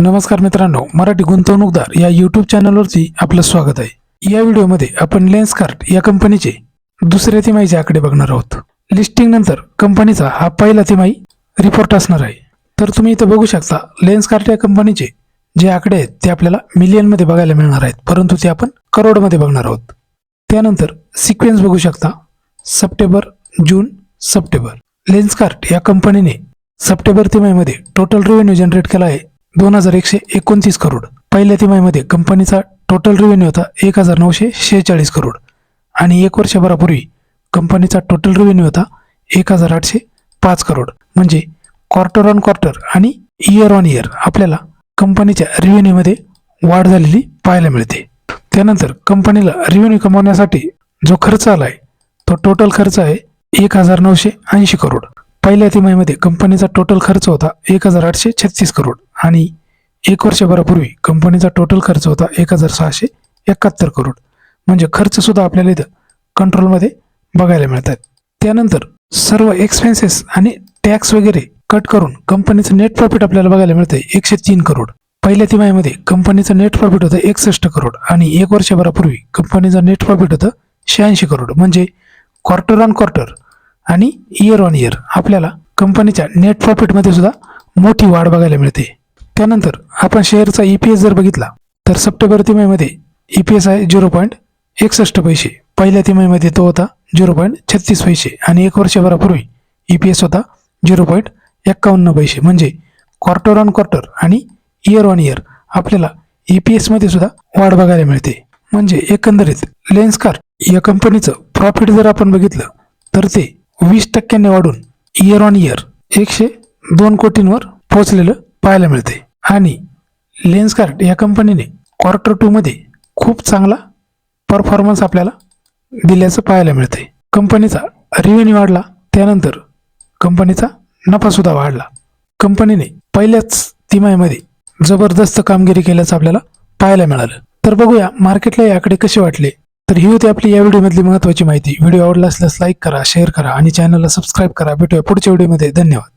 नमस्कार मित्रांनो मराठी गुंतवणूकदार या यूट्यूब चॅनलवरती आपलं स्वागत आहे. या व्हिडिओमध्ये आपण लेन्सकार्ट या कंपनीचे दुसऱ्या तिमाहीचे आकडे बघणार आहोत. लिस्टिंग नंतर कंपनीचा हा पहिला तिमाही रिपोर्ट असणार आहे. तर तुम्ही इथं बघू शकता लेन्सकार्ट या कंपनीचे जे आकडे आहेत ते आपल्याला मिलियनमध्ये बघायला मिळणार आहेत. परंतु ते आपण करोडमध्ये बघणार आहोत. त्यानंतर सिक्वेन्स बघू शकता सप्टेंबर जून सप्टेंबर. लेन्सकार्ट या कंपनीने सप्टेंबर तिमाहीमध्ये टोटल रेव्हेन्यू जनरेट केला आहे. दोन हजार एकशे एकोणतीस करोड. पहिल्या तिमाहीमध्ये कंपनीचा टोटल रेव्हेन्यू होता एक हजार नऊशे शेहेचाळीस करोड. आणि एक वर्षभरापूर्वी कंपनीचा टोटल रेव्हेन्यू होता एक हजार आठशे पाच करोड. म्हणजे क्वार्टर ऑन क्वार्टर आणि इयर ऑन इयर आपल्याला कंपनीच्या रेव्हेन्यूमध्ये वाढ झालेली पाहायला मिळते. त्यानंतर कंपनीला रेव्हेन्यू कमावण्यासाठी जो खर्च आलाय तो टोटल खर्च आहे एक हजार नऊशे ऐंशी करोड. पहिल्या तिमाहीमध्ये कंपनीचा टोटल खर्च होता एक हजार आठशे छत्तीस करोड आणि एक वर्षभरापूर्वी कंपनीचा टोटल खर्च होता एक हजार सहाशे एकाहत्तर करोड. म्हणजे खर्चसुद्धा आपल्याला इथं कंट्रोलमध्ये बघायला मिळतात. त्यानंतर सर्व एक्सपेन्सेस आणि टॅक्स वगैरे कट करून कंपनीचं नेट प्रॉफिट आपल्याला बघायला मिळतंय एकशे तीन करोड. पहिल्या तिमाहीमध्ये कंपनीचं नेट प्रॉफिट होतं एकसष्ट करोड आणि एक वर्षभरापूर्वी कंपनीचं नेट प्रॉफिट होतं शहाऐंशी करोड. म्हणजे क्वार्टर ऑन क्वार्टर आणि इयर ऑन इयर आपल्याला कंपनीच्या नेट प्रॉफिटमध्ये सुद्धा मोठी वाढ बघायला मिळते. त्यानंतर आपण शेअरचा ई पी एस जर बघितला तर सप्टेंबर तिमाहीमध्ये ई पी एस आहे झिरो पॉईंट एकसष्ट पैसे. पहिल्या तिमाहीमध्ये तो होता झिरो पॉईंट छत्तीस पैसे आणि एक वर्षभरापूर्वी ई पी एस होता झिरो पॉईंट एक्कावन्न पैसे. म्हणजे क्वार्टर ऑन क्वार्टर आणि इयर ऑन इयर आपल्याला ई पी एसमध्ये सुद्धा वाढ बघायला मिळते. म्हणजे एकंदरीत लेन्सकार या कंपनीचं प्रॉफिट जर आपण बघितलं तर ते वीस टक्क्यांनी वाढून इयर ऑन इयर एकशे दोन कोटींवर पोहोचलेलं पाहायला मिळते. आणि लेन्सकार्ट या कंपनीने क्वार्टर टूमध्ये खूप चांगला परफॉर्मन्स आपल्याला दिल्याचं पाहायला मिळते. कंपनीचा रेव्हेन्यू वाढला त्यानंतर कंपनीचा नफासुद्धा वाढला. कंपनीने पहिल्याच तिमाहीमध्ये जबरदस्त कामगिरी केल्याचं आपल्याला पाहायला मिळालं. तर बघूया मार्केटला याकडे आकडे कसे वाटले. तर ही होती आपली या व्हिडिओमधली महत्त्वाची माहिती. व्हिडिओ आवडला असल्यास लाईक करा शेअर करा आणि चॅनलला सबस्क्राईब करा. भेटूया पुढच्या व्हिडिओमध्ये. धन्यवाद.